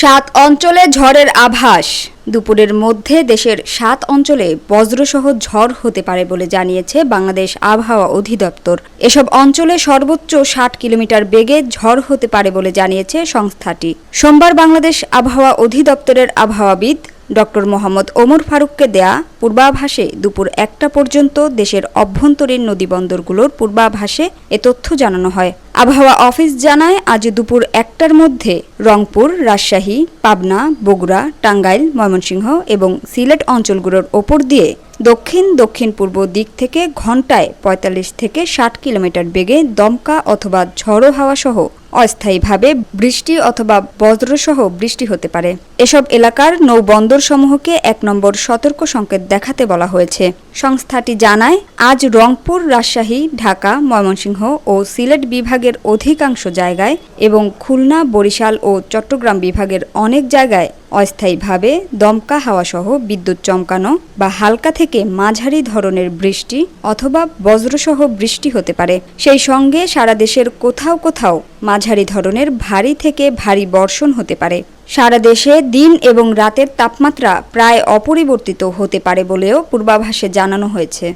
সাত অঞ্চলে ঝড়ের আভাস। দুপুরের মধ্যে দেশের সাত অঞ্চলে বজ্রসহ ঝড় হতে পারে বলে জানিয়েছে বাংলাদেশ আবহাওয়া অধিদপ্তর। এসব অঞ্চলে সর্বোচ্চ ষাট কিলোমিটার বেগে ঝড় হতে পারে বলে জানিয়েছে সংস্থাটি। সোমবার বাংলাদেশ আবহাওয়া অধিদপ্তরের আবহাওয়াবিদ ডক্টর মোহাম্মদ ওমর ফারুককে দেয়া পূর্বাভাসে দুপুর একটা পর্যন্ত দেশের অভ্যন্তরীণ নদীবন্দরগুলোর পূর্বাভাসে এ তথ্য জানানো হয়। আবহাওয়া অফিস জানায়, আজ দুপুর একটার মধ্যে রংপুর, রাজশাহী, পাবনা, বগুড়া, টাঙ্গাইল, ময়মনসিংহ এবং সিলেট অঞ্চলগুলোর ওপর দিয়ে দক্ষিণ দক্ষিণ পূর্ব দিক থেকে ঘন্টায় ৪৫ থেকে ষাট কিলোমিটার বেগে দমকা অথবা ঝড়ো হাওয়া সহ অস্থায়ীভাবে বৃষ্টি অথবা বজ্রসহ বৃষ্টি হতে পারে। এসব এলাকার নৌবন্দরসমূহকে এক নম্বর সতর্ক সংকেত দেখাতে বলা হয়েছে। সংস্থাটি জানায়, আজ রংপুর, রাজশাহী, ঢাকা, ময়মনসিংহ ও সিলেট বিভাগের অধিকাংশ জায়গায় এবং খুলনা, বরিশাল ও চট্টগ্রাম বিভাগের অনেক জায়গায় অস্থায়ীভাবে দমকা হাওয়াসহ বিদ্যুৎ চমকানো বা হালকা থেকে মাঝারি ধরনের বৃষ্টি অথবা বজ্রসহ বৃষ্টি হতে পারে। সেই সঙ্গে সারা দেশের কোথাও কোথাও মাঝারি ধরনের ভারী থেকে ভারী বর্ষণ হতে পারে। সারা দেশে দিন এবং রাতের তাপমাত্রা প্রায় অপরিবর্তিত হতে পারে বলেও পূর্বাভাসে জানানো হয়েছে।